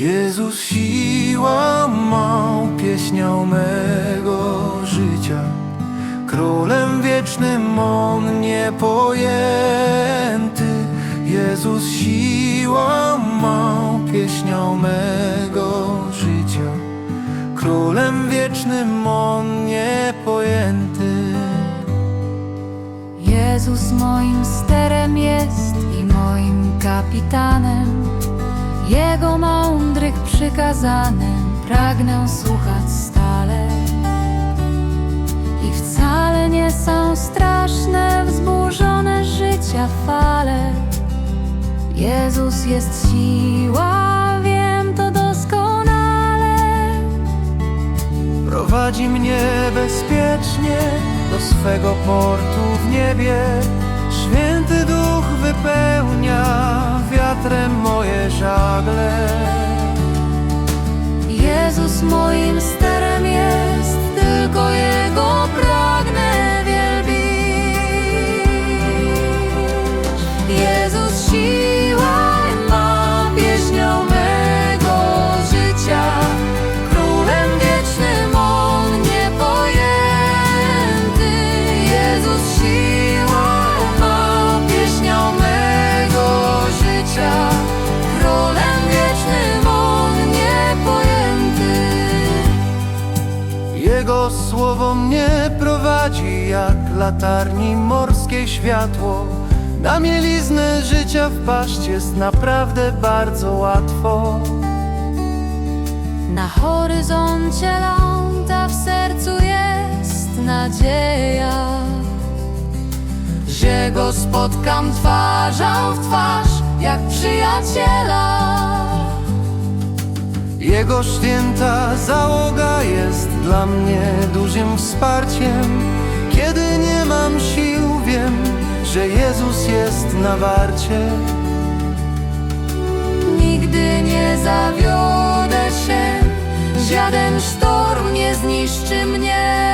Jezus siła mą pieśnią mego życia. Królem wiecznym On niepojęty. Jezus siła mą pieśnią mego życia. Królem wiecznym On niepojęty. Jezus moim sterem jest i moim kapitanem. Jego mądrych przykazanym pragnę słuchać stale. I wcale nie są straszne wzburzone życia fale. Jezus jest siła, wiem to doskonale. Prowadzi mnie bezpiecznie do swego portu w niebie. Święty Duch wypełnia wiatrem moje żagle. Moim sterem jest, tylko Jego pragnę wielbić. Jezus siła słowo mnie prowadzi jak latarni morskie światło. Na mieliznę życia wpaść jest naprawdę bardzo łatwo. Na horyzoncie ląda w sercu jest nadzieja, że go spotkam twarzą w twarz jak przyjaciela. Jego święta załoga jest dla mnie dużym wsparciem. Kiedy nie mam sił, wiem, że Jezus jest na warcie. Nigdy nie zawiodę się, żaden sztorm nie zniszczy mnie.